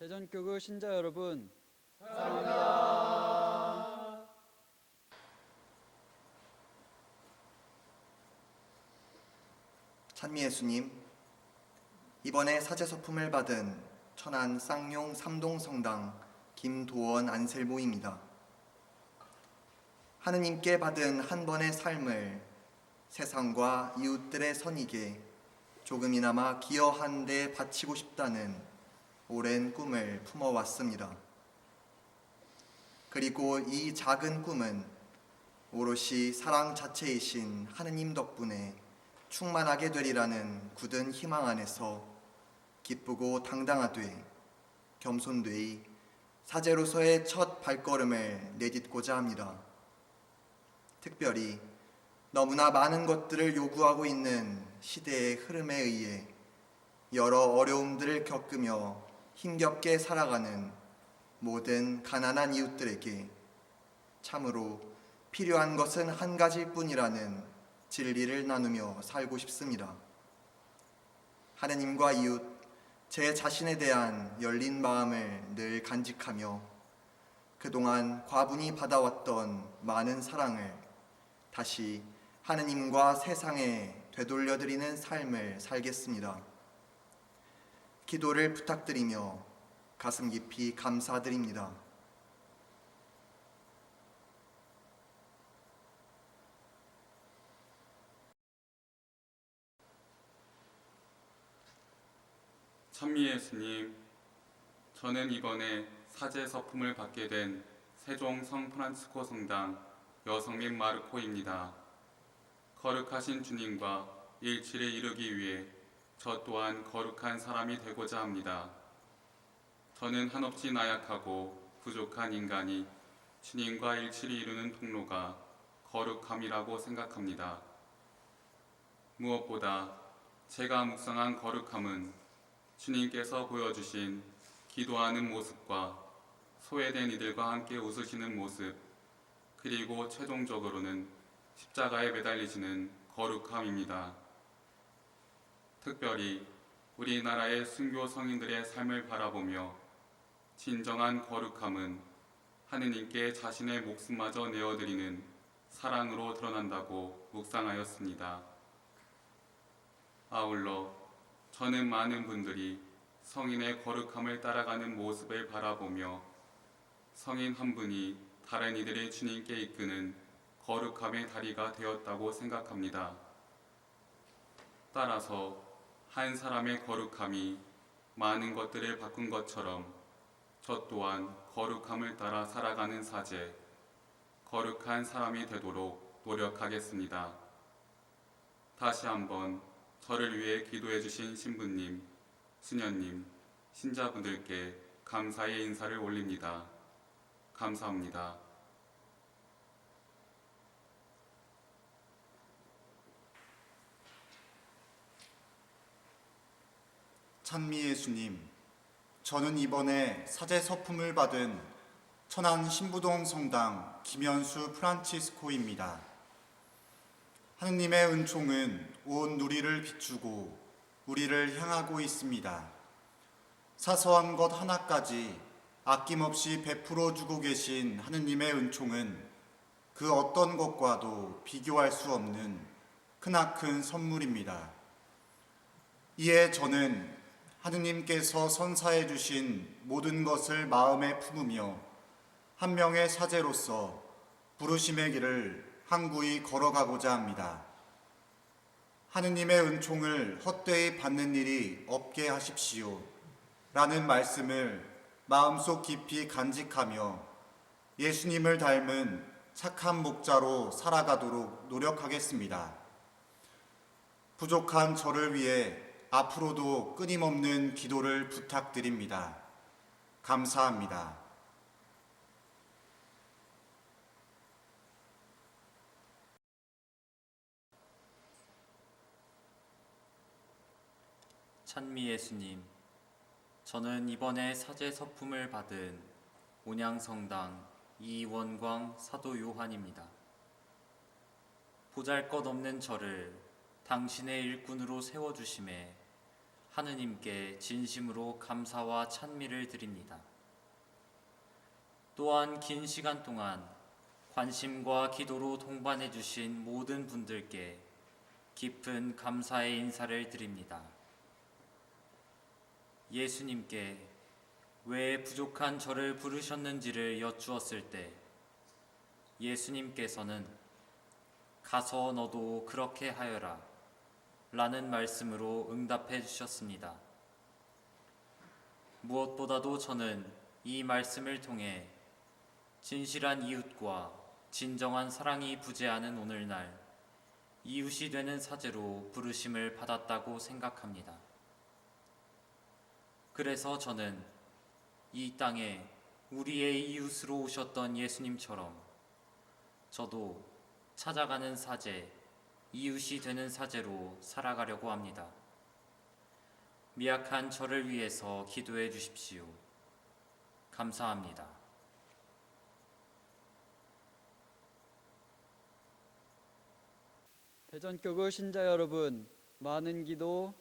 대전교구 신자 여러분, 찬미 예수님, 이번에 사제 서품을 받은 천안 쌍용 삼동성당 김도원 안셀모입니다. 하느님께 받은 한 번의 삶을 세상과 이웃들의 선익에 조금이나마 기여한 데 바치고 싶다는 오랜 꿈을 품어왔습니다. 그리고 이 작은 꿈은 오롯이 사랑 자체이신 하느님 덕분에 충만하게 되리라는 굳은 희망 안에서 기쁘고 당당하되 겸손되이 사제로서의 첫 발걸음을 내딛고자 합니다. 특별히 너무나 많은 것들을 요구하고 있는 시대의 흐름에 의해 여러 어려움들을 겪으며 힘겹게 살아가는 모든 가난한 이웃들에게 참으로 필요한 것은 한 가지일 뿐이라는 진리를 나누며 살고 싶습니다. 하느님과 이웃, 제 자신에 대한 열린 마음을 늘 간직하며 그동안 과분히 받아왔던 많은 사랑을 다시 하느님과 세상에 되돌려드리는 삶을 살겠습니다. 기도를 부탁드리며 가슴 깊이 감사드립니다. 찬미 예수님, 저는 이번에 사제 서품을 받게 된 세종 성 프란치스코 성당 여성민 마르코입니다. 거룩하신 주님과 일치를 이루기 위해 저 또한 거룩한 사람이 되고자 합니다. 저는 한없이 나약하고 부족한 인간이 주님과 일치를 이루는 통로가 거룩함이라고 생각합니다. 무엇보다 제가 묵상한 거룩함은 주님께서 보여주신 기도하는 모습과 소외된 이들과 함께 웃으시는 모습, 그리고 최종적으로는 십자가에 매달리시는 거룩함입니다. 특별히 우리나라의 순교 성인들의 삶을 바라보며 진정한 거룩함은 하느님께 자신의 목숨마저 내어드리는 사랑으로 드러난다고 묵상하였습니다. 아울러 저는 많은 분들이 성인의 거룩함을 따라가는 모습을 바라보며 성인 한 분이 다른 이들의 주님께 이끄는 거룩함의 다리가 되었다고 생각합니다. 따라서 한 사람의 거룩함이 많은 것들을 바꾼 것처럼 저 또한 거룩함을 따라 살아가는 사제, 거룩한 사람이 되도록 노력하겠습니다. 다시 한번 저를 위해 기도해 주신 신부님, 수녀님, 신자분들께 감사의 인사를 올립니다. 감사합니다. 찬미 예수님, 저는 이번에 사제 서품을 받은 천안 신부동 성당 김현수 프란치스코입니다. 하느님의 은총은 온 누리를 비추고 우리를 향하고 있습니다. 사소한 것 하나까지 아낌없이 베풀어 주고 계신 하느님의 은총은 그 어떤 것과도 비교할 수 없는 크나큰 선물입니다. 이에 저는 하느님께서 선사해 주신 모든 것을 마음에 품으며 한 명의 사제로서 부르심의 길을 항구히 걸어가고자 합니다. 하느님의 은총을 헛되이 받는 일이 없게 하십시오. 라는 말씀을 마음속 깊이 간직하며 예수님을 닮은 착한 목자로 살아가도록 노력하겠습니다. 부족한 저를 위해 앞으로도 끊임없는 기도를 부탁드립니다. 감사합니다. 찬미 예수님, 저는 이번에 사제 서품을 받은 온양성당 이원광 사도 요한입니다. 보잘 것 없는 저를 당신의 일꾼으로 세워주심에 하느님께 진심으로 감사와 찬미를 드립니다. 또한 긴 시간 동안 관심과 기도로 동반해 주신 모든 분들께 깊은 감사의 인사를 드립니다. 예수님께 왜 부족한 저를 부르셨는지를 여쭈었을 때 예수님께서는 가서 너도 그렇게 하여라 라는 말씀으로 응답해 주셨습니다. 무엇보다도 저는 이 말씀을 통해 진실한 이웃과 진정한 사랑이 부재하는 오늘날 이웃이 되는 사제로 부르심을 받았다고 생각합니다. 그래서 저는 이 땅에 우리의 이웃으로 오셨던 예수님처럼 저도 찾아가는 사제, 이웃이 되는 사제로 살아가려고 합니다. 미약한 저를 위해서 기도해 주십시오. 감사합니다. 대전교구 신자 여러분, 많은 기도